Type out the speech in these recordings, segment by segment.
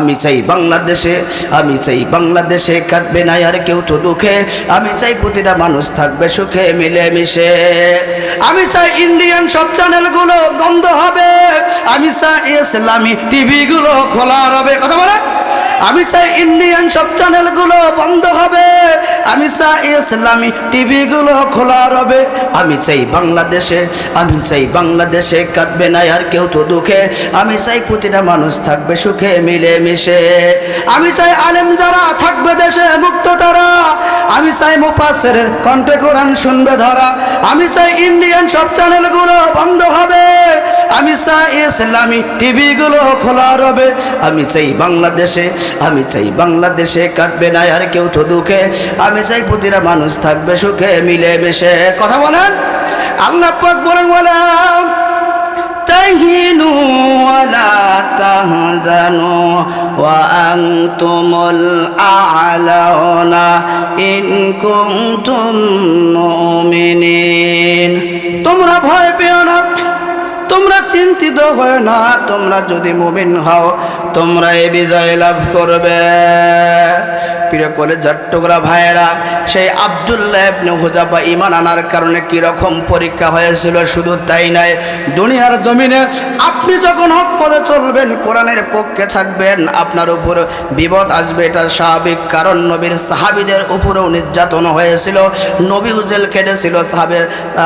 আমি চাই বাংলাদেশে, আমি চাই বাংলাদেশে কাটবে না আর কেউ তো দুঃখে। আমি চাই প্রতিটা মানুষ থাকবে সুখে মিলে মিশে আমি চাই ইন্ডিয়ান সব চ্যানেলগুলো বন্ধ হবে। আমি চাই ইসলামী টিভিগুলো খোলা হবে। কথা বলে আমি চাই ইন্ডিয়ান সব চ্যানেলগুলো বন্ধ হবে আমি চাই ইসলামী টিভিগুলো খোলা হবে আমি চাই বাংলাদেশে আমি চাই বাংলাদেশে কাঁদবে না আর কেউ তো দুঃখে আমি চাই প্রতিটা মানুষ থাকবে সুখে মিলে মিশে আমি চাই আলেম যারা থাকবে দেশে মুক্ত তারা আমি চাই মুপাসের কণ্ঠে কোরআন শুনবে ধরা আমি চাই ইন্ডিয়ান সব চ্যানেলগুলো বন্ধ হবে আমি চাই ইসলামী টিভিগুলো খোলা রবে আমি চাই বাংলাদেশে আমি চাই বাংলাদেশে কাটবে না আর কেউ তো দুঃখে। আমি চাই প্রতিটা মানুষ থাকবে সুখে, মিলে মিশে কথা বলেন? আল্লাহ পাক বলেন বলাম তাহিনু ওয়ালা তাহজানু ওয়া আনতুমুল আ'লাউনা ইন কুনতুম মুমিনিন। তোমরা ভয় পেও না। তোমরা চিন্তিত হয় না, তোমরা যদি মুমিন হও তোমরা এই বিজয় লাভ করবে। প্রিয় করে টুকরা ভাইয়েরা, সেই আবদুল্লাহ ইবনে হুজাফা ইমান আনার কারণে কি রকম পরীক্ষা হয়েছিল শুধু তাই নয়, দুনিয়ার জমিনে আপনি যখন হক পদে চলবেন, কোরআনের পক্ষে থাকবেন, আপনার উপর বিপদ আসবে, এটা স্বাভাবিক। কারণ নবীর সাহাবিদের উপরেও নির্যাতন হয়েছিল, নবী উজেল খেটেছিল, সাহাবে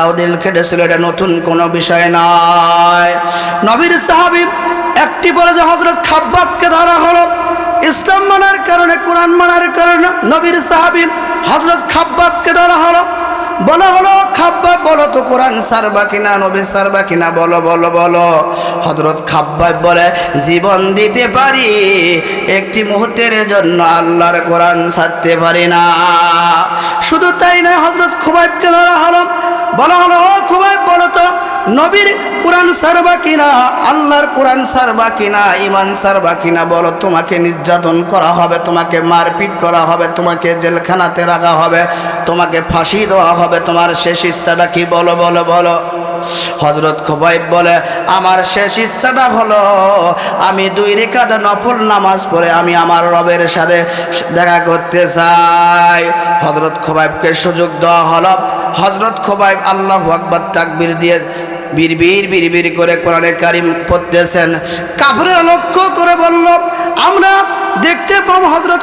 ওদের খেটেছিল, এটা নতুন কোনো বিষয় নয় নবীর সাহাবি একটি বলে যে হজরত খাব্বাবকে ধরা হলো। ইসলাম মানার কারণে, কোরআন মানার কারণে নবীর সাহাবি হজরত খাব্বাবকে ধরা হলো। বলো হলো খাব্বাব, বলো তো কোরআন সারবা কিনা, নবী সারবা কিনা, বলো বলো বলো। হজরত খাব্বাব বলে, জীবন দিতে পারি, একটি মুহূর্তের জন্য আল্লাহর কোরআন ছাড়তে পারি না। শুধু তাই নয় হজরত খুবাইবকে ধরা হলো। বলা হলো খুবাইব, বলো তো, নবীর কোরআন সারবা কিনা? আল্লাহর কোরআন সারবা কিনা? ইমান সারবা কিনা? বলো, তোমাকে নির্যাতন করা হবে, তোমাকে মারপিট করা হবে, তোমাকে জেলখানাতে রাখা হবে, তোমাকে ফাঁসি দেওয়া হবে, তোমার শেষ ইচ্ছাটা কি? বলো বলো বলো। হজরত খোবাইব বলে, আমার শেষ ইচ্ছাটা হলো, আমি দুই রেখাত নফল নামাজ পড়ে আমি আমার রবের সাথে দেখা করতে চাই। হজরত খোবাইবকে সুযোগ দেওয়া হলো। হজরত খোবাইব আল্লাহ আকবর তাকবির দিয়ে বীর বীর করে কোরআনে কারিম পড়তেছেন। কাপড়ের লক্ষ্য করে বলল আমরা দেখতে পাব হজরত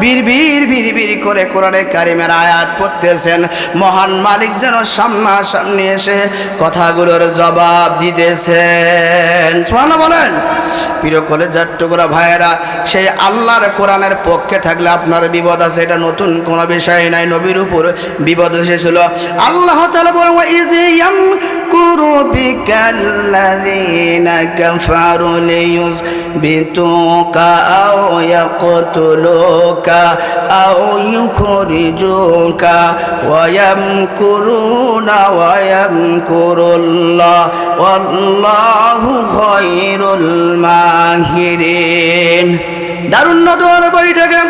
বীর বীর বীর করে কোরআনে কারিমের আয়াত পড়তেছেন। মহান মালিক যেন সামনাসামনি এসে কথাগুলোর জবাব দিতেছেন। সোহানা বলেন, প্রিয় কলেজার টুকরা ভাইয়েরা, সেই আল্লাহর কোরআনের পক্ষে থাকলে আপনার বিপদ আছে, এটা নতুন কোনো বিষয় নাই, নবীর উপর বিপদ এসেছিল। আল্লাহ ইয ইয়ামকুরু বিকাল্লাযীনা কাফারু লিয়ুসবিতুকা ইয়াকতুলুকা, আও ইউখরিজুকা ওয়া ইয়ামকুরুনা ওয়া ইয়ামকুরুল্লাহ ওয়াল্লাহু খায়রুল মাহিরিন। দারুণ নদর বৈঠকে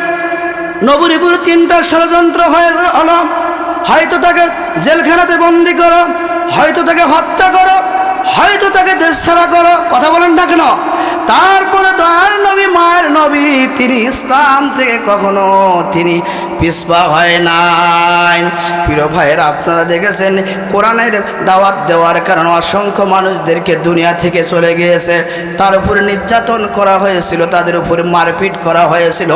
নবরীপুর তিনটা ষড়যন্ত্র হয়ে হলো। হয়তো তাকে জেলখানাতে বন্দি করো, হয়তো তাকে হত্যা করো, হয়তো তাকে দেশ ছাড়া করো। কথা বলেন না কেন? তারপরে দয়ার নবী, মায়ের নবী, তিনি ইসলাম থেকে কখনো তিনি পিসপা হয় নাই। প্রিয় ভাইয়ের, আপনারা দেখেছেন কোরআনের দাওয়াত দেওয়ার কারণে অসংখ্য মানুষদেরকে দুনিয়া থেকে চলে গিয়েছে। তার উপরে নির্যাতন করা হয়েছিল, তাদের উপরে মারপিট করা হয়েছিল।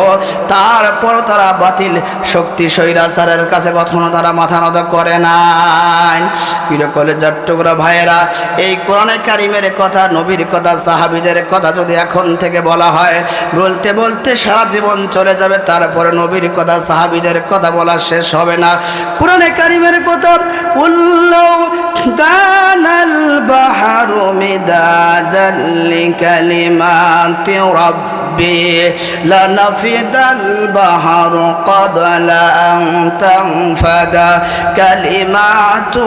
তারপরও তারা বাতিল শক্তি স্বৈরাচারের কাছে কখনো তারা মাথা নত করে নাই। প্রিয় কলেজার টুকরা ভাইয়েরা, এই কোরআনে কারিমের কথা, নবীর কথা, সাহাবিদের কথা যদি এখন থেকে বলা হয়, বলতে বলতে সারা জীবন চলে যাবে, তারপরে নবীর কথা, সাহাবিদের কথা বলা শেষ হবে না। পুরানে কারিমের কথা উল্লৌ কানাল বাহারু বাহারু কালিমাতু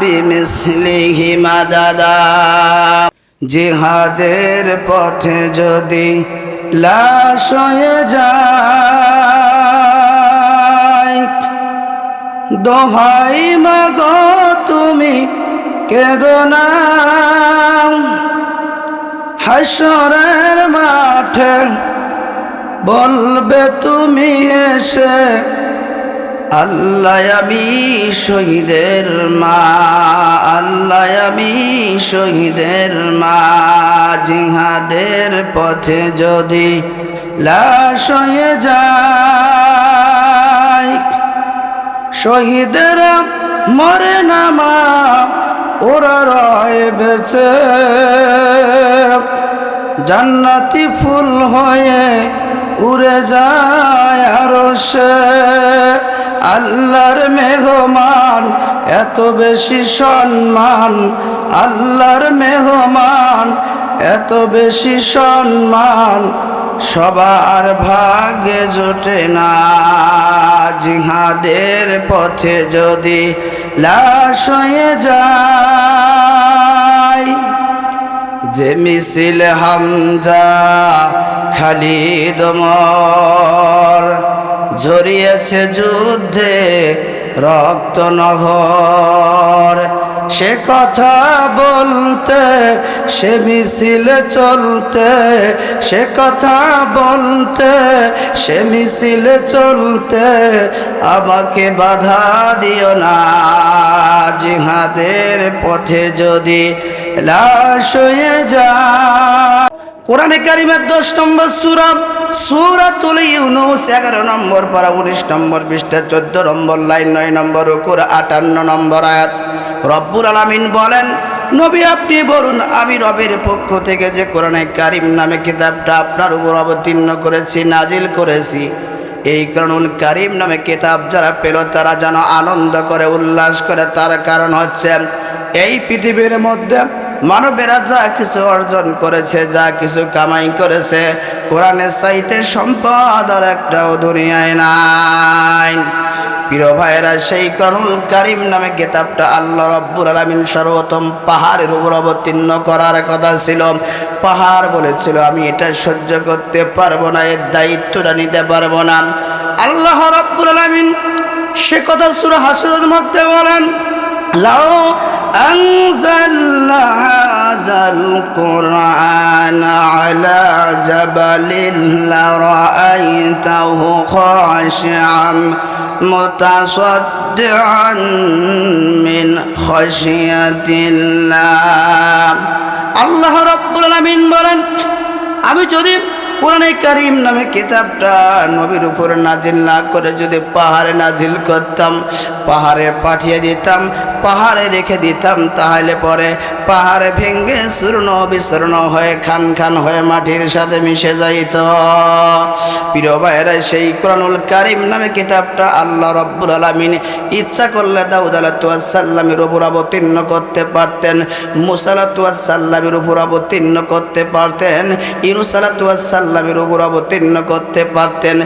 বিমিসলিহি মা দাদা। জিহাদের পথে যদি লাশ হয়ে যায়, দোহাই মাগ তুমি কেগো না। হাসরের মাঠে বলবে তুমি এসে আল্লাহ আমি শহীদের মা, আল্লাহ আমি শহীদের মা, জিহাদের পথে যদি লাশ হয়ে যায়, শহীদেরা মরে না মা, ওরা রয় বেঁচে। জান্নাতি ফুল হয়ে উড়ে যায় আরও সে আল্লাহর মেহমান, এত বেশি সম্মান। আল্লাহর মেহমান, এত বেশি সম্মান। সবার ভাগ্যে জোটে না, জিহাদের পথে যদি লাশ হয়ে যায়। যে মিছিল হামজা খালিদ মর ঝরিয়েছে যুদ্ধে রক্ত নহর সে কথা বলতে, সে মিছিল চলতে, সে কথা বলতে, সে মিছিল চলতে আমাকে বাধা দিও না। জিহাদের পথে যদি লাশ হয়ে যায় কোরআনে কারিমের দশ নম্বর সুরাম সুরাতুল ইউনুস, এগারো নম্বর পারা, উনিশ নম্বর বিশটা চোদ্দ নম্বর লাইন, নয় নম্বর উকুর আটান্ন নম্বর আয়াত। রব্বুল আলামিন বলেন, নবী, আপনি বলুন, আমি রবের পক্ষ থেকে যে কোরআনে কারিম নামে কিতাবটা আপনার উপর অবতীর্ণ করেছি, নাজিল করেছি, এই কারণুল কারিম নামে কিতাব যারা পেল, তারা যেন আনন্দ করে, উল্লাস করে, তার কারণ হচ্ছে, এই পৃথিবীর মধ্যে মানবেরা যা কিছু অর্জন করেছে, যা কিছু কামাই করেছে, কোরআনের চাইতে সম্পদ আর একটাও দুনিয়ায় নাই। প্রিয় ভাইয়েরা, সেই করুল কারিম নামে কিতাবটা আল্লাহ রব্বুল আলমিন সর্বোত্তম পাহাড়ের উপর অবতীর্ণ করার কথা ছিল। পাহাড় বলেছিল, আমি এটা সহ্য করতে পারব না, এর দায়িত্বটা নিতে পারব না। আল্লাহ রব্বুল আলমিন সে কথা সুরা হাসরের মধ্যে বলেন, লাও أنزلنا هذا القرآن على جبل لرأيته خاشعا متصدعا من خشية الله আল্লাহ রব্বুল আলামিন বলেন আমি যদি কোরআনে কারিম নামে কিতাবটা নবীর উপর নাজিল না করে যদি পাহাড়ে নাজিল করতাম, পাহাড়ে পাঠিয়ে দিতাম, পাহাড়ে রেখে দিতাম, তাহলে পরে পাহাড়ে ভেঙ্গে চূর্ণ বিচূর্ণ হয়ে খান খান হয়ে মাটির সাথে মিশে যাইত। প্রিয় ভাইয়েরা, সেই কোরআনুল কারিম নামে কিতাবটা আল্লাহ রব্বুল আলমিন ইচ্ছা করলে দাউদ আলাহাল্লামের উপর অবতীর্ণ করতে পারতেন মুসালাতুয়াসাল্লামের উপর অবতীর্ণ করতে পারতেন ইনুসালাতুয়াসাল্লামের উপর অবতীর্ণ করতে পারতেন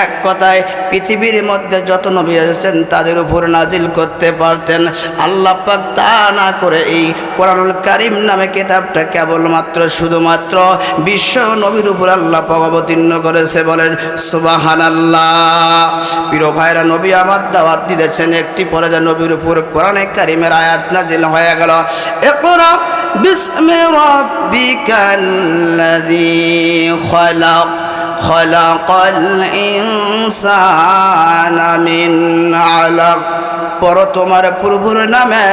এক কথায় পৃথিবীর মধ্যে যত নবী এসেছেন তাদের উপর নাজিল করতে পারতেন আল্লাহ পাক তা না করে এই কোরআনুল কারিম নামে কিতাবটা কেবলমাত্র শুধুমাত্র বিশ্ব নবীর উপর আল্লাহ পাক অবতীর্ণ করেছে বলেন সুবাহান আল্লাহ প্রিয় ভাইরা নবী আমার দাওয়াত দিতেছেন একটি পরে যে নবীর উপর কোরআনে কারিমের আয়াত নাজিল হয়ে গেল এরপর بسم ربك الذي خلق خلق الإنسان من علق পর তোমার প্রভুর নামে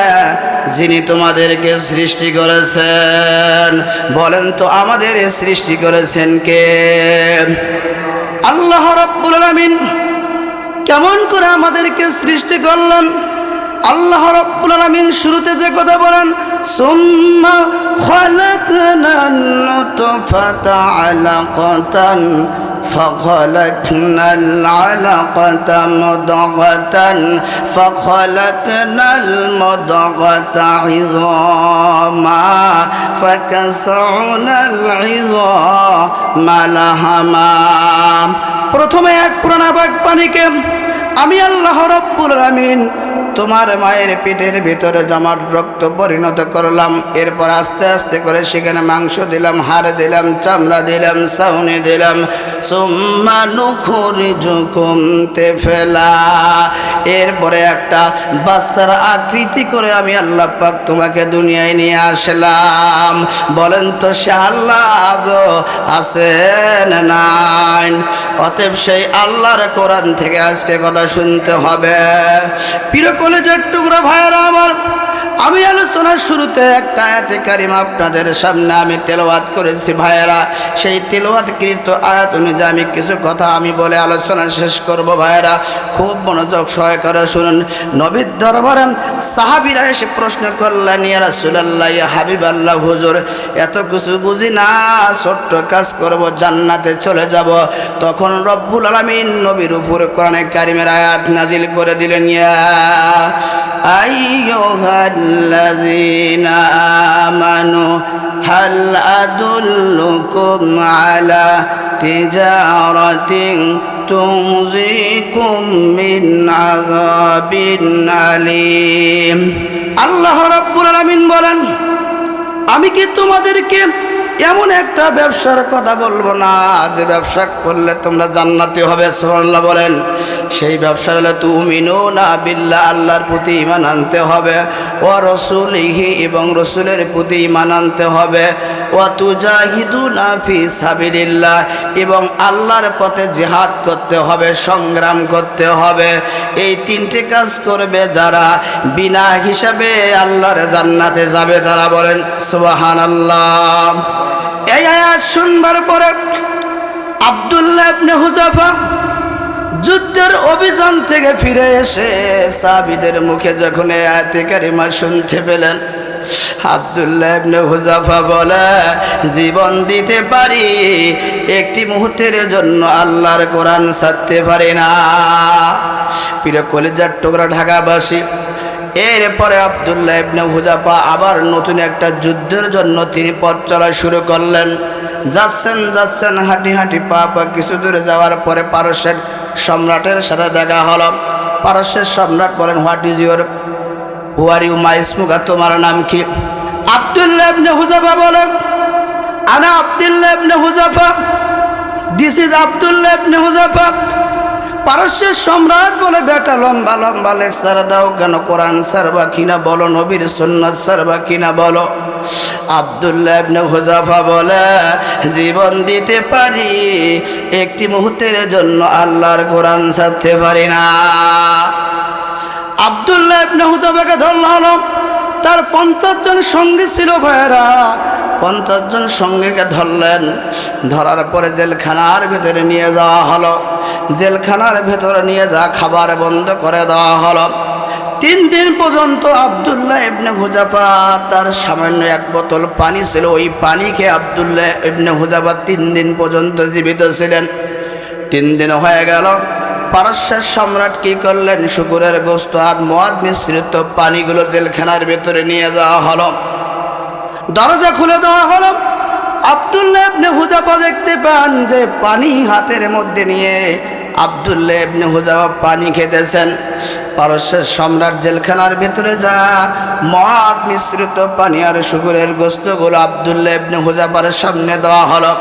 যিনি তোমাদেরকে সৃষ্টি করেছেন বলেন তো আমাদের সৃষ্টি করেছেন কে আল্লাহ রব্বুল আলামিন কেমন করে আমাদেরকে সৃষ্টি করলেন আল্লাহ রব্বুল আলামিন শুরুতে যে কথা বলেন সুম্মা খালাকনান নুতফাতা আলাকাতান فخلقنا العلقة مضغة فخلقنا المضغة عظاما فكسعنا العظام لهما প্রথমে এক পুরানা বাগ পানিকে আমি আল্লাহ রব্বুল আমিন তোমার মায়ের পেটের ভিতরে জমাট রক্ত পরিণত করলাম। এরপর আস্তে আস্তে করে সেখানে মাংস দিলাম, হাড় দিলাম, চামড়া দিলাম সাউনি দিলাম। সুম্মা নুখুরি জুকুমতে ফেলা এরপরে একটা বাচ্চার আকৃতি করে আমি আল্লাহ পাক তোমাকে দুনিয়ায় নিয়ে আসলাম। বলেন তো, সে আল্লাহ আজও আছেন নাই? অতএব সেই আল্লাহর কোরআন থেকে আজকে কথা শুনতে হবে। প্রিয় কলেজের টুকরা ভাইয়েরা আমার আমি আলোচনার শুরুতে একটা আয়াতে কারিম আপনাদের সামনে আমি তেলাওয়াত করেছি, ভাইয়েরা। সেই তেলাওয়াতকৃত আয়াত অনুযায়ী আমি কিছু কথা আমি বলে আলোচনা শেষ করব, ভাইয়েরা। খুব মনোযোগ সহকারে শুনুন। নবীর দরবারেন সাহাবিরা এসে প্রশ্ন করলেন, ইয়া রাসূলুল্লাহ, ইয়া হাবিব আল্লাহ হুজুর, এত কিছু বুঝি না, ছোট্ট কাজ করব, জান্নাতে চলে যাব। তখন রব্বুল আলামিন নবীর উপর কোরআনে কারিমের আয়াত নাজিল করে দিলেন, ইয়া আইয়ুহাল্লাযীনা আমানু হাল আদুল্লুকুম আলা তিজারাতিন তুনজিকুম মিন আযাবিন আলীম আল্লাহ রাব্বুল আলামিন বলেন, আমি কি তোমাদেরকে এমন একটা ব্যবসার কথা বলব না, যে ব্যবসা করলে তোমরা জান্নাতি হবে? সুবহানাল্লাহ বলেন। সেই ব্যবসা হলে তুমিনু না বিল্লাহ, আল্লাহর প্রতি ইমান আনতে হবে। ও রসুল রসুলিহি এবং রসুলের প্রতি ইমান আনতে হবে। ও তুজাহিদু না ফি সাবিলিল্লাহ এবং আল্লাহর পথে জিহাদ করতে হবে, সংগ্রাম করতে হবে। এই তিনটে কাজ করবে যারা বিনা হিসাবে আল্লাহর জান্নাতে যাবে, তারা বলেন সুবাহান আল্লাহ এই আয়াত শুনবার পরে আব্দুল্লাহ ইবনে হুজাফা যুদ্ধের অভিযান থেকে ফিরে এসে সাবিদের মুখে যখন আয়াতে কারিমা শুনতে পেলেন, আব্দুল্লাহ ইবনে বলে, জীবন দিতে পারি, একটি মুহূর্তের জন্য আল্লাহর কোরআন ছাড়তে পারি না। প্রিয় কলেজার টুকরা ঢাকাবাসী, এরপরে আবদুল্লাহ ইবনে হুজাফা আবার নতুন একটা যুদ্ধের জন্য তিনি পথ চলা শুরু করলেন। যাচ্ছেন যাচ্ছেন, হাঁটি হাঁটি, পা পা, কিছু দূরে যাওয়ার পরে পারস্যের সম্রাটের সাথে দেখা হলো। পারস্যের সম্রাট বলেন what is your who are you my স্মুগা তোমার নাম কি? আবদুল্লাহ ইবনে হুজাফা বলেন, আনা Abdullah Ibn this is Abdullah Ibn পারস্যের সম্রাট বলে, বেটা, লম্বা লম্বা লেকচার দাও কেন? কোরআন সারবা কিনা বলো? নবীর সুন্নাত সারবা কিনা বলো? আবদুল্লাহ ইবনে হুজাফা বলে, জীবন দিতে পারি, একটি মুহূর্তের জন্য আল্লাহর কোরআন ছাড়তে পারি না। আবদুল্লাহ ইবনে হুজাফাকে ধরলা তার পঞ্চাশ জন সঙ্গী ছিল ভাইয়েরা। পঞ্চাশ জন সঙ্গীকে ধরলেন। ধরার পরে জেলখানার ভেতরে নিয়ে যাওয়া হলো। জেলখানার ভেতরে নিয়ে যা খাবার বন্ধ করে দেওয়া হলো। তিন দিন পর্যন্ত আবদুল্লাহ ইবনে হুজাফা তার সামান্য এক বোতল পানি ছিল। ওই পানি খেয়ে আবদুল্লাহ ইবনে হুজাফা তিন দিন পর্যন্ত জীবিত ছিলেন। তিন দিন হয়ে গেল। পারস্যের সম্রাট কি করলেন? শুকুরের গোস্ত আর মদ মিশ্রিত পানিগুলো জেলখানার ভেতরে নিয়ে যাওয়া হলো। দরজা খুলে দেওয়া হলো। আবদুল্লাহ ইবনে হুজাফা দেখতে পান যে পানি হাতের মধ্যে নিয়ে আবদুল্লাহ ইবনে হুজাফা পানি খেতেছেন। পারস্যের সম্রাট জেলখানার ভেতরে যা মদ মিশ্রিত পানি আর শুকুরের গোস্তগুলো আবদুল্লাহ ইবনে হুজাফার সামনে দেওয়া হলো।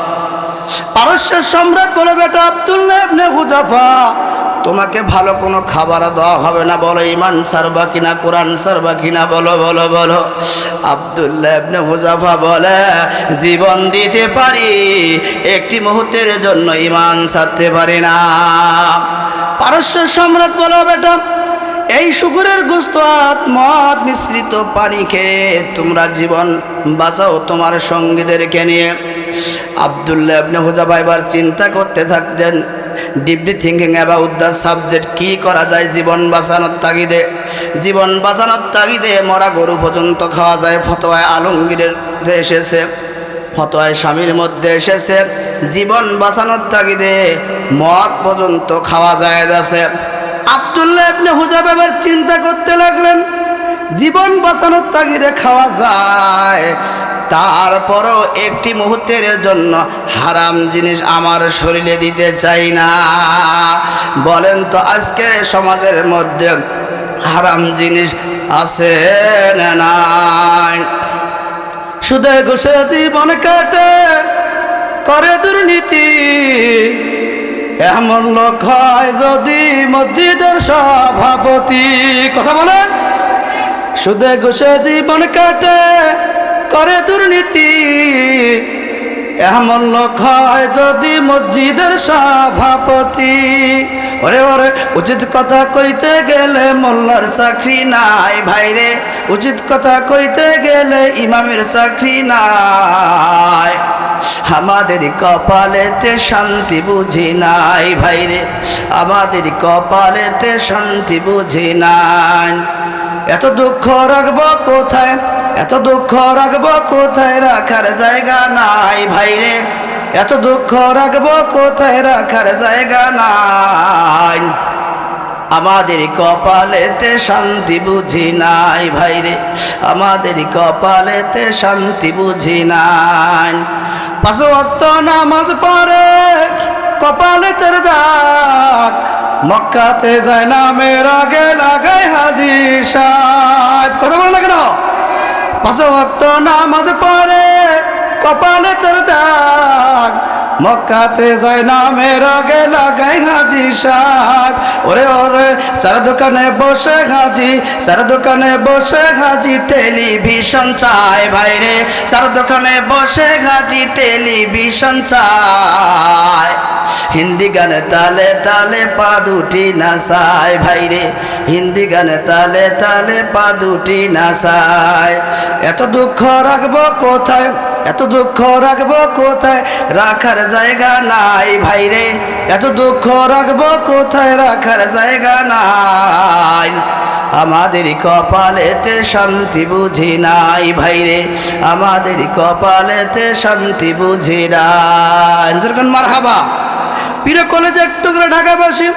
পারস্যের সম্রাট বলে, বেটা আবদুল্লাহ তোমাকে ভালো কোনো খাবার দেওয়া হবে না। বলো ইমান সারবা কিনা, কোরআন সারবা কিনা, বলো বলো বলো। আবদুল্লাহ হুজাফা বলে, জীবন দিতে পারি, একটি মুহূর্তের জন্য ইমান সারতে পারি না। পারস্যের সম্রাট বলো, বেটা এই শুকুরের গোস্ত মদ মিশ্রিত পানি খেয়ে তোমরা জীবন বাঁচাও তোমার সঙ্গীদেরকে নিয়ে। আবদুল্লাহ ইবনে হুজাফা এবার চিন্তা করতে থাকতেন deeply thinking about the subject কী করা যায় জীবন বাঁচানোর তাগিদে। জীবন বাঁচানোর তাগিদে মরা গরু পর্যন্ত খাওয়া যায়, ফতোয়ায় আলমগীরের এসেছে, ফতোয়ায় স্বামীর মধ্যে এসেছে। জীবন বাঁচানোর তাগিদে মদ পর্যন্ত খাওয়া যায় আছে। আবদুল্লাহ ইবনে হুজাব এবার চিন্তা করতে লাগলেন, জীবন বাঁচানোর তাগিদে খাওয়া যায়, তারপরও একটি মুহূর্তের জন্য হারাম জিনিস আমার শরীরে দিতে চাই না। বলেন তো আজকে সমাজের মধ্যে হারাম জিনিস আছে নাই? সুদে ঘুষে জীবন কাটে, করে দুর্নীতি এমন লোক হয় যদি মসজিদের সভাপতি। কথা বলেন। সুদে ঘুষে জীবন কাটে করে দুর্নীতি। এমন লোক হয় যদি মসজিদের সভাপতি। ওরে ওরে, উচিত কথা কইতে গেলে মোল্লার চাকরি নাই ভাইরে। উচিত কথা কইতে গেলে ইমামের চাকরি নাই। আমাদের কপালেতে শান্তি বুঝি নাই ভাইরে। আমাদের কপালেতে শান্তি বুঝি নাই। এত দুঃখ রাখব কোথায়? এত দুঃখ রাখব কোথায়? রাখার জায়গা নাই ভাইরে এত দুঃখ রাখব কোথায়? রাখার জায়গা নাই। আমাদের কপালেতে শান্তি বুঝি নাই ভাইরে আমাদের কপালেতে শান্তি বুঝি নাই। পাঁচ নামাজ পড়ে কপালে তের দাগ। মক্কাতে যায় না মেরা আগে লাগায় হাজি সাহেব। কথা বলে না কেন? পাঁচ ভক্ত নামাজ পড়ে কপালে তের দাগ। মক্কাতে যায় নামের আগে লাগাই হাজি সাহেব। ওরে ওরে, সার দোকানে বসে হাজি, সার দোকানে বসে হাজি, টেলিভিশন চায় ভাইরে। সার দোকানে বসে হাজি, টেলিভিশন চায় হিন্দি গানে তালে তালে পা দুটি নাচায় ভাইরে। হিন্দি গানে তালে তালে পা দুটি নাচায় এত দুঃখ রাখব কোথায়? এত দুঃখ রাখব কোথায়? রাখার জায়গা নাই ভাই রে। এত দুঃখ রাখব কোথায়? রাখার জায়গা নাই। আমাদের কপালেতে শান্তি বুঝি নাই ভাই রে। আমাদের কপালেতে শান্তি বুঝি নাই। মার হাবা পীর কলেজে একটু করে ঢাকাবাসী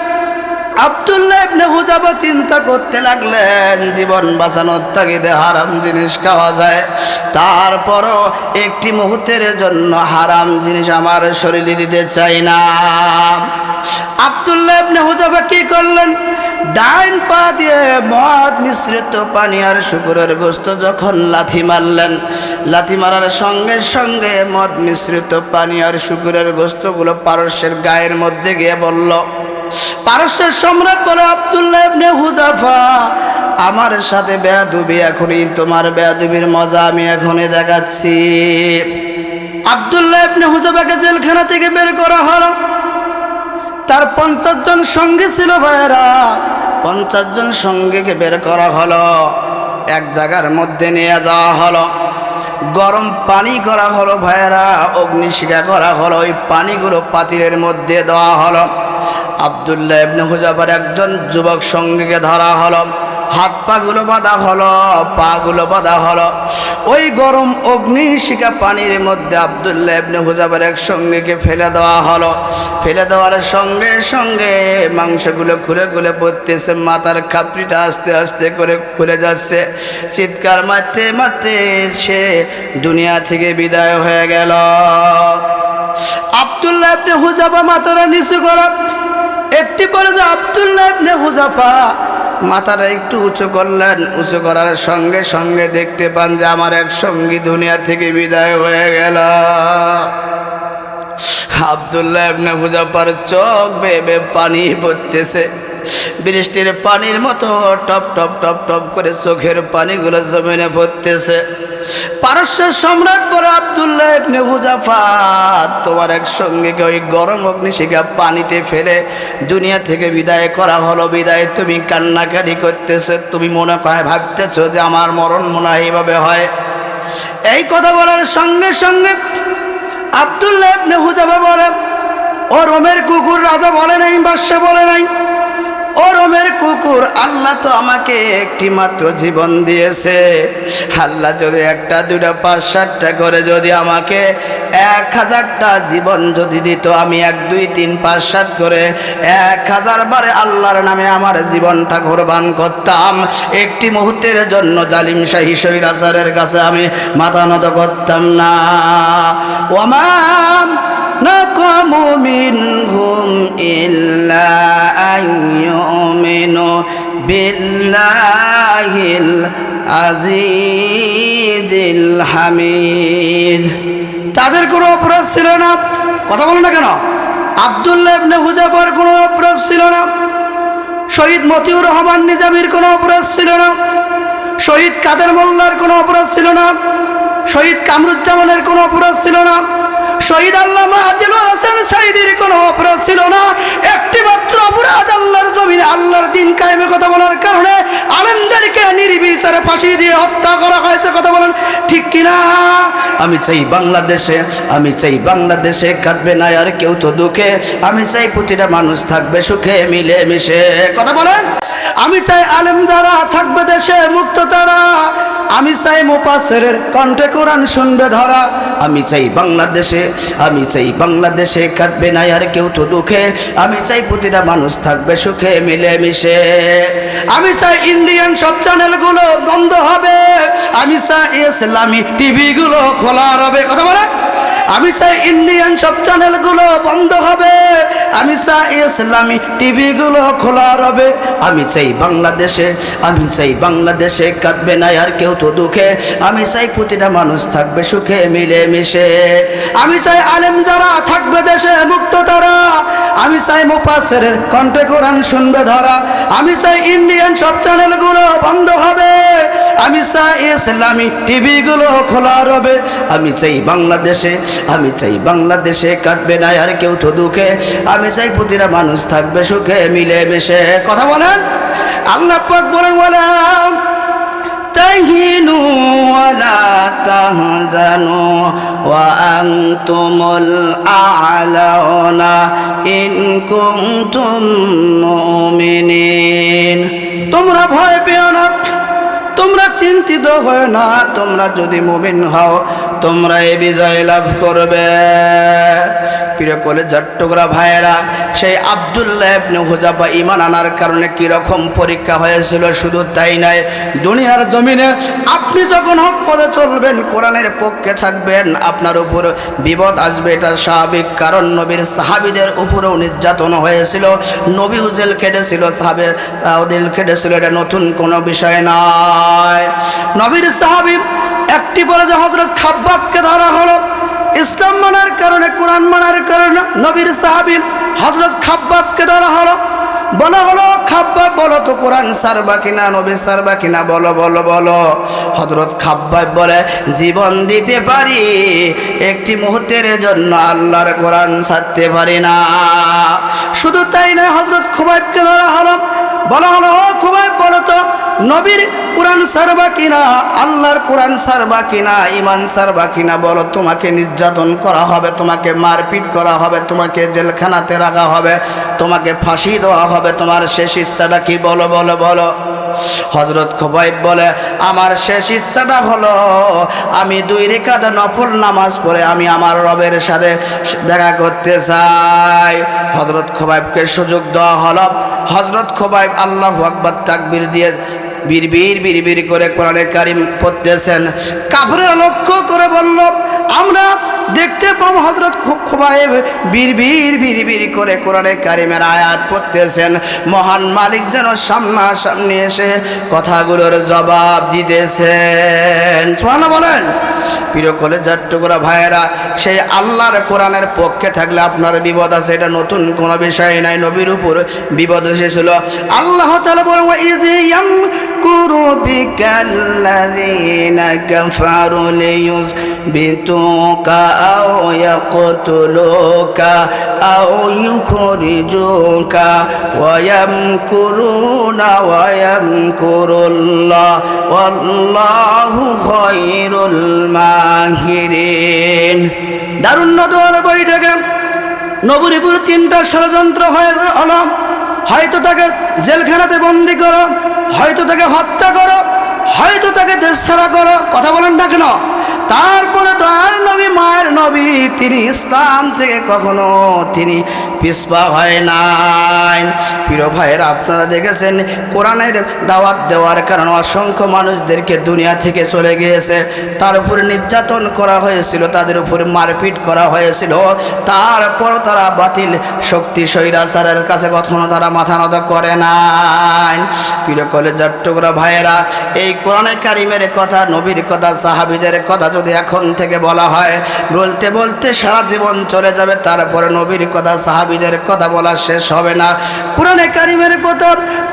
আবদুল্লাহ ইবনে হুজাবা চিন্তা করতে লাগলেন, জীবন বাঁচানোর তাগিদে হারাম জিনিস খাওয়া যায়। তারপরও একটি মুহূর্তের জন্য হারাম জিনিস আমার শরীরে দিতে চাই না। আবদুল্লাহ ইবনে হুজাবা কি করলেন? ডাইন পা দিয়ে মদ মিশ্রিত পানি আর শুকুরের গোস্ত যখন লাথি মারলেন, লাথি মারার সঙ্গে সঙ্গে মদ মিশ্রিত পানি আর শুকুরের গোস্তগুলো পারস্যের গায়ের মধ্যে গিয়ে বলল পারস্যের সম্রাট বলে আবদুল্লাহ ইবনে হুজাফা আমার সাথে বেয়াদুবি এখনই, তোমার বেয়াদুবির মজা আমি এখনই দেখাচ্ছি। আবদুল্লাহ ইবনে হুজাফাকে জেলখানা থেকে বের করা হলো। তার পঞ্চাশ জন সঙ্গে ছিল ভাইয়েরা, পঞ্চাশ জন সঙ্গীকে বের করা হলো। এক জায়গার মধ্যে নিয়ে যাওয়া হলো। গরম পানি করা হলো ভাইয়েরা, অগ্নিশিখা করা হলো, ওই পানিগুলো পাতিলের মধ্যে দেওয়া হলো। আবদুল্লাহ ইবনে হুজাবার একজন যুবক সঙ্গীকে ধরা হলো, হাত পাগুলো বাঁধা হলো, পাগুলো বাঁধা হলো। ওই গরম অগ্নিশিখা পানির মধ্যে আবদুল্লাহ ইবনে হুজাবার এক সঙ্গীকে ফেলে দেওয়া হলো। ফেলে দেওয়ার সঙ্গে সঙ্গে মাংসগুলো খুলে খুলে পড়তেছে, মাথার খাপড়িটা আস্তে আস্তে করে খুলে যাচ্ছে। চিৎকার মারতে মারতে সে দুনিয়া থেকে বিদায় হয়ে গেল। আবদুল্লাহ ইবনে হুজাফা মাথাটা নিচু করা একটি করে যে আবদুল্লাহ ইবনে হুজাফা মাথাটা একটু উঁচু করলেন, উঁচু করার সঙ্গে সঙ্গে দেখতে পান যে আমার এক সঙ্গী দুনিয়া থেকে বিদায় হয়ে গেল। আবদুল্লাহ ইবনে হুজাফার চোখ বেবে পানি পড়তেছে। বৃষ্টির পানির মতো টপ টপ টপ টপ করে চোখের পানিগুলো জমিনে পড়তেছে পারস্যের সম্রাট বড় আবদুল্লাহ ইবনে হুজাফা তোমার এক সঙ্গীকে ওই গরম অগ্নিশিখা পানিতে ফেলে দুনিয়া থেকে বিদায় করা হলো। বিদায় তুমি কান্নাকারি করতেছো, তুমি মনে হয় ভাবতেছো যে আমার মরণ মনে হয় এইভাবে হয়। এই কথা বলার সঙ্গে সঙ্গে আবদুল্লাহ ইবনে হুজাফা বলে, ও রোমের কুকুর রাজা বলে নাই বাদশা বলে নাই ওরমের কুকুর, আল্লাহ তো আমাকে একটি মাত্র জীবন দিয়েছে। আল্লাহ যদি একটা দুটা পাঁচ, সাতটা করে যদি আমাকে এক হাজারটা জীবন যদি দিত, আমি এক, দুই, তিন, পাঁচ, সাত করে এক হাজার বারে আল্লাহর নামে আমার জীবনটা কোরবান করতাম। একটি মুহূর্তের জন্য জালিম শাহী শৈরাচারের কাছে আমি মাথা নত করতাম না। ওমাম نقموا منهم إلا أن يؤمنوا بالله العزيز الحميد তাদের কোনো অপরাধ ছিল না কথা বলো না কেন আবদুল্লাহ ইবনে হুজাফার কোনো অপরাধ ছিল না শহীদ মতিউর রহমান নিজামীর কোনো অপরাধ ছিল না শহীদ কাদের মোল্লার কোনো অপরাধ ছিল না শহীদ কামরুজ্জামানের কোনো অপরাধ ছিল না শহীদ আল্লামা আদিলুর হাসান সাইদির কোনো অপরাধ ছিল না। একটি মাত্র অপরাধ আল্লাহর জমিনে, আল্লাহর দিন কায়েমের কথা বলার কারণে আলেমদেরকে নির্বিচারে ফাঁসি দিয়ে হত্যা করা হয়েছে, কথা বলেন ঠিক কিনা? আমি চাই বাংলাদেশে, আমি চাই বাংলাদেশে কাটবে না আর কেউ তো দুঃখে। আমি চাই প্রতিটা মানুষ থাকবে সুখে মিলে মিশে কথা বলেন। আমি চাই আলেম যারা থাকবে দেশে, মুক্ত তারা। আমি চাই মোপাসের কণ্ঠে কোরআন শুনবে ধরা। আমি চাই বাংলাদেশে, আমি চাই বাংলাদেশে কাটবে না আর কেউ তো দুঃখে। আমি চাই প্রতিটা মানুষ থাকবে সুখে মিলে মিশে আমি চাই ইন্ডিয়ান সব চ্যানেলগুলো বন্ধ হবে। আমি চাই ইসলামী টিভিগুলো খোলা হবে কথা বলে আমি চাই ইন্ডিয়ান সব চ্যানেলগুলো বন্ধ হবে আমি চাই ইসলামী টিভিগুলো খোলা হবে আমি চাই বাংলাদেশে আমি চাই বাংলাদেশে কাঁদবে না আর কেউ তো দুঃখে আমি চাই প্রতিটা মানুষ থাকবে সুখে মিলে মিশে আমি চাই আলেম যারা থাকবে দেশে মুক্ত তারা আমি চাই মুপাসের কণ্ঠে কোরআন শুনবে ধরা আমি চাই ইন্ডিয়ান সব চ্যানেলগুলো বন্ধ হবে আমি চাই ইসলামী টিভিগুলো খোলা রবে আমি চাই বাংলাদেশে আমি চাই বাংলাদেশে কাটবে না আর কেউ তো দুঃখে। আমি চাই প্রতিটা মানুষ থাকবে সুখে, মিলে মিশে। কথা বলেন? আল্লাহ পাক বলেন বলাম তাহিনু ওয়ালা তাহজানু ওয়া আনতুমুল আ'লাউনা ইন কুনতুম মুমিনিন। তোমরা ভয় পেও না। তোমরা চিন্তিত হয় না, তোমরা যদি মুমিন হও তোমরা এই বিজয় লাভ করবে। প্রিয় কলে টুকরা ভাইয়েরা, সেই আবদুল্লাহ ইবনে হুজাফা ইমান আনার কারণে কি রকম পরীক্ষা হয়েছিল শুধু তাই নয়, দুনিয়ার জমিনে আপনি যখন হক পদে চলবেন, কোরআনের পক্ষে থাকবেন, আপনার উপর বিপদ আসবে, এটা স্বাভাবিক। কারণ নবীর সাহাবিদের উপরেও নির্যাতন হয়েছিল, নবী উজেল খেটেছিল, সাহাবে উদিল খেটেছিল, এটা নতুন কোনো বিষয় নয় নবীর সাহাবি একটি বলে যে হজরত খাব্বাবকে ধরা হলো। ইসলাম মানার কারণে, কোরআন মানার কারণে নবীর সাহাবি হজরত খাব্বাবকে ধরা হলো। বলো হলো খাব্বাব, বলো তো কোরআন সারবা কিনা, নবী সারবা কিনা, বলো বলো বলো। হজরত খাব্বাব বলে, জীবন দিতে পারি, একটি মুহূর্তের জন্য আল্লাহর কোরআন ছাড়তে পারি না। শুধু তাই নয় হজরত খুবাইবকে ধরা হলো। বলা হলো, ও খুবই বলো তো নবীর কোরআন সারবা কিনা, আল্লাহর কোরআন সারবা কিনা ইমান সারবা কিনা, বলো, তোমাকে নির্যাতন করা হবে, তোমাকে মারপিট করা হবে, তোমাকে জেলখানাতে রাখা হবে, তোমাকে ফাঁসি দেওয়া হবে, তোমার শেষ ইচ্ছাটা কি? বলো বলো বলো। হজরত খোবাইব বলে, আমার শেষ ইচ্ছাটা হলো আমি দুই রেখাদ নফল নামাজ পড়ে আমি আমার রবের সাথে দেখা করতে চাই। হজরত খোবাইবকে সুযোগ দেওয়া হলো। হজরত খোবাইব আল্লাহ আকবর তাকবির দিয়ে বীর বীর করে কোরআনে কারিম পড়তেছেন। কাপড়ে লক্ষ্য করে বলল আমরা দেখতে পাব হজরত বীর বীর করে কোরআনে কারিমের আয়াত পড়তেছেন। মহান মালিক যেন সামনা সামনে এসে কথাগুলোর জবাব দিতেছেন। সোহানা বলেন, প্রিয় কলেজার টুকরা ভাইয়েরা, সেই আল্লাহর কোরআনের পক্ষে থাকলে আপনার বিপদ আছে, এটা নতুন কোনো বিষয় নাই, নবীর উপর বিপদ এসেছিল। আল্লাহ তালা ইজিয়াম বিকাল্লাযীনা কাফারু লিয়ুসবিতুকা আও ইয়াকতুলুকা আও ইউখরিজুকা ওয়া ইয়ামকুরুনা ওয়া ইয়ামকুরুল্লাহ ওয়াল্লাহু খায়রুল মাহিরিন দারুণ নদর বৈঠকে নবরীপুর তিনটা ষড়যন্ত্র হয়ে হলো হয়তো তাকে জেলখানাতে বন্দি করো, হয়তো তাকে হত্যা করো, হয়তো তাকে দেশ ছাড়া করো। কথা বলেন না কেন? তারপরে দয়ার নবী, মায়ের নবী, তিনি ইসলাম থেকে কখনো তিনি পিসপা হয় নাই। প্রিয় ভাইয়ের, আপনারা দেখেছেন কোরআনের দাওয়াত দেওয়ার কারণে অসংখ্য মানুষদেরকে দুনিয়া থেকে চলে গিয়েছে। তার উপরে নির্যাতন করা হয়েছিল, তাদের উপরে মারপিট করা হয়েছিল। তারপর তারা বাতিল শক্তি স্বৈরাচারের কাছে কখনো তারা মাথা নত করে নাই। প্রিয় কলেজার টুকরা ভাইয়েরা, এই কোরআনে কারিমের কথা, নবীর কথা, সাহাবিদের কথা যদি এখন থেকে বলা হয়, বলতে বলতে সারা জীবন চলে যাবে, তারপরে নবীর কথা, সাহাবিদের কথা বলা শেষ হবে না। পুরানে কারিমের কথা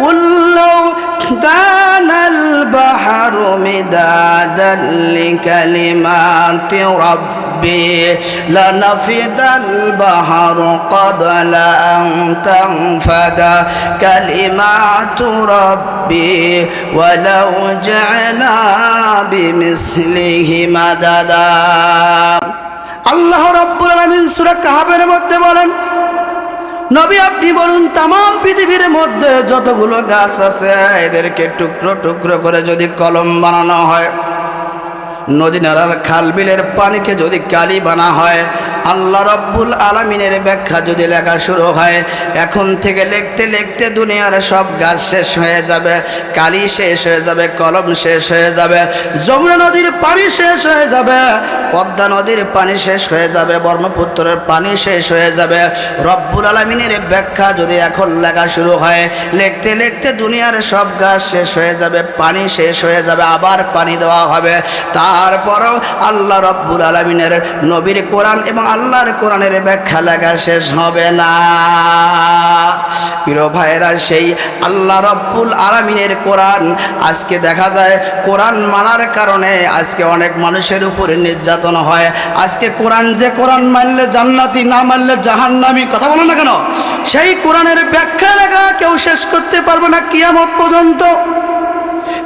উল্লাউ কানাল বাহারু মিদাদাল লিকালিমাতি রাব্বি লানাফিদাল বাহারু قبل أن تنفد كلمات ربي ولو جعلنا بمثله مددا আল্লাহ রব্বুল আলামিন সূরা কাহাবের মধ্যে বলেন নবী, আপনি বলুন তাম পৃথিবীর মধ্যে যতগুলো গাছ আছে, এদেরকে টুকরো টুকরো করে যদি কলম বানানো হয়, নদী নালার খাল বিলের পানিকে যদি কালি বানা হয় আল্লাহ রব্বুল আলমিনের ব্যাখ্যা যদি লেখা শুরু হয়, এখন থেকে লিখতে লিখতে দুনিয়ার সব গাছ শেষ হয়ে যাবে, কালি শেষ হয়ে যাবে, কলম শেষ হয়ে যাবে, যমুনা নদীর পানি শেষ হয়ে যাবে, পদ্মা নদীর পানি শেষ হয়ে যাবে, ব্রহ্মপুত্রের পানি শেষ হয়ে যাবে। রব্বুল আলমিনের ব্যাখ্যা যদি এখন লেখা শুরু হয়, লিখতে লিখতে দুনিয়ার সব গাছ শেষ হয়ে যাবে, পানি শেষ হয়ে যাবে, আবার পানি দেওয়া হবে। তারপরও আল্লাহ রব্বুল আলমিনের নবীর কোরআন এবং আল্লাহর কোরআনের ব্যাখ্যা লেখা শেষ হবে না। প্রিয় ভাইয়েরা, সেই আল্লাহ রব্বুল আলমিনের কোরআন আজকে দেখা যায় কোরআন মানার কারণে আজকে অনেক মানুষের উপরে নির্যাতন হয়। আজকে কোরআন যে কোরআন মানলে জান্নাতি, না মানলে জাহান্নামি, কথা বলো না কেন? সেই কোরআনের ব্যাখ্যা লেখা কেউ শেষ করতে পারবে না কিয়ামত পর্যন্ত।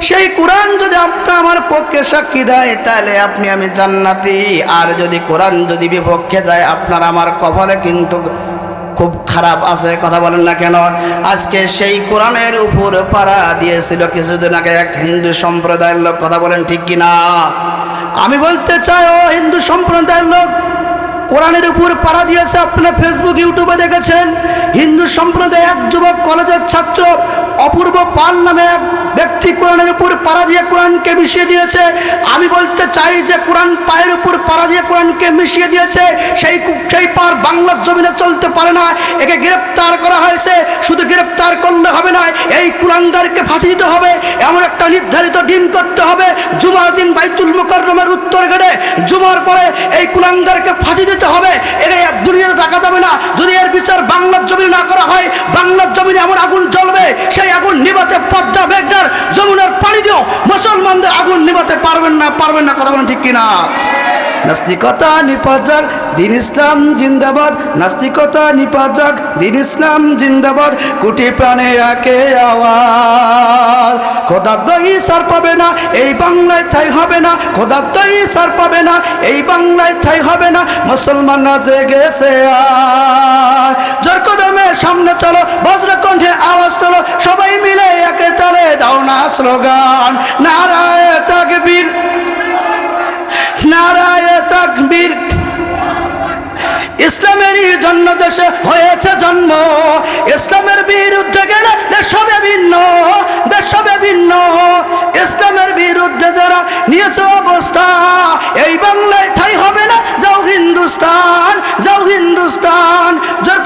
সেই কোরআন যদি আপনার আমার পক্ষে সাক্ষী দেয়, তাহলে আপনি আমি জান্নাতি। আর যদি কোরআন যদি বিপক্ষে যায়, আপনার আমার কপালে কিন্তু খুব খারাপ আছে, কথা বলেন না কেন? আজকে সেই কোরআনের উপর পাড়া দিয়েছিল কিছুদিন আগে এক হিন্দু সম্প্রদায়ের লোক, কথা বলেন ঠিক কি না আমি বলতে চাই, ও হিন্দু সম্প্রদায়ের লোক, কোরআনের উপর পাড়া দিয়েছে আপনারা ফেসবুক ইউটিউবে দেখেছেন, হিন্দু সম্প্রদায় এক যুবক কলেজের ছাত্র অপূর্ব পাল নামে এক ব্যক্তি কোরআনের উপর পাড়া দিয়ে কোরআনকে মিশিয়ে দিয়েছে। আমি বলতে চাই যে কোরআন পায়ের উপর পাড়া দিয়ে কোরআনকে মিশিয়ে দিয়েছে, সেই সেই পার বাংলার জমিনে চলতে পারে না। একে গ্রেপ্তার করা হয়েছে, শুধু গ্রেপ্তার করলে হবে না, এই কোরআনদারকে ফাঁসি দিতে হবে। এমন একটা নির্ধারিত দিন করতে হবে, জুমার দিন বাইতুল মুকাররমের উত্তর গেটে জুমার পরে এই কুলাঙ্গারকে ফাঁসি দিতে হবে এর দুনিয়াতে টাকা যাবে না। বিচার বাংলার জমি না করা হয়, বাংলার জমিনে এমন আগুন জ্বলবে, সেই আগুন নিবাতে পদ্মা মেঘনার যমুনার পানি দিও মুসলমানদের আগুন নিবাতে পারবেন না পারবেন না, কথা বলেন ঠিক কিনা? নাস্তিকতা নিপাজাক দিন ইসলাম জিন্দাবাদ। নাস্তিকতা নিপাজাক দিন ইসলাম জিন্দাবাদ। কুটি প্রাণে একে আওয়াজ। খোদাদ্দই সার পাবে না, এই বাংলায় ঠাই হবে না। খোদাদ্দই সার পাবে না, এই বাংলায় ঠাই হবে না। মুসলমানরা জেগেছে আর। জোর কদমে সামনে চলো, বজ্রকণ্ঠে আওয়াজ তোলো, সবাই মিলে একে তালে দাও না স্লোগান। নারায় তাকবীর, নারায় তাকবীর ইসলামেরই জন্য দেশে হয়েছে জন্ম। ইসলামের বিরুদ্ধে গেলে দেশ হবে ভিন্ন, দেশ হবে ভিন্ন। ইসলামের বিরুদ্ধে যারা নিয়েছে অবস্থা, এই বাংলায় ঠাই হবে না, যাও হিন্দুস্তান যাও হিন্দুস্তান। জোর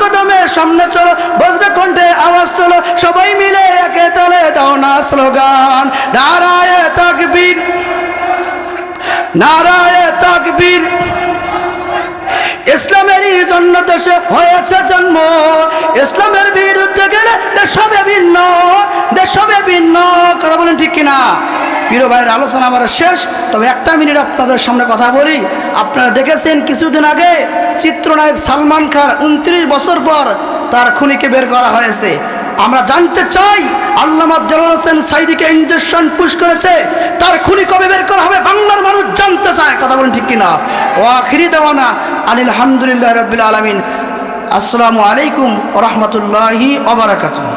সামনে চলো বজ্র কণ্ঠে আওয়াজ তোলো, সবাই মিলে একে তালে দাও না স্লোগান। নারায় তাকবীর নারায় তাকবীর। জন্য দেশে হয়েছে জন্ম। ইসলামের বিরুদ্ধে গেলে দেশ হবে ভিন্ন দেশ হবে ভিন্ন। কথা বলেন ঠিক কিনা? প্রিয় ভাইয়ের আলোচনা আমার শেষ, তবে একটা মিনিট আপনাদের সামনে কথা বলি। আপনারা দেখেছেন কিছুদিন আগে চিত্রনায়ক সালমান খান উনত্রিশ বছর পর তার খুনিকে বের করা হয়েছে। আমরা জানতে চাই, আল্লামা দেলোয়ার হোসেন সাইদিকে ইঞ্জেকশন পুশ করেছে, তার খুনি কবে বের করা হবে বাংলার মানুষ জানতে চায়, কথা বলেন ঠিক কিনা? ও আখিরি দেওয়ানা আনিল হামদুলিল্লাহ রবিল আলমিন। আসসালামু আলাইকুম রহমতুল্লাহি ওবরাকাতুহ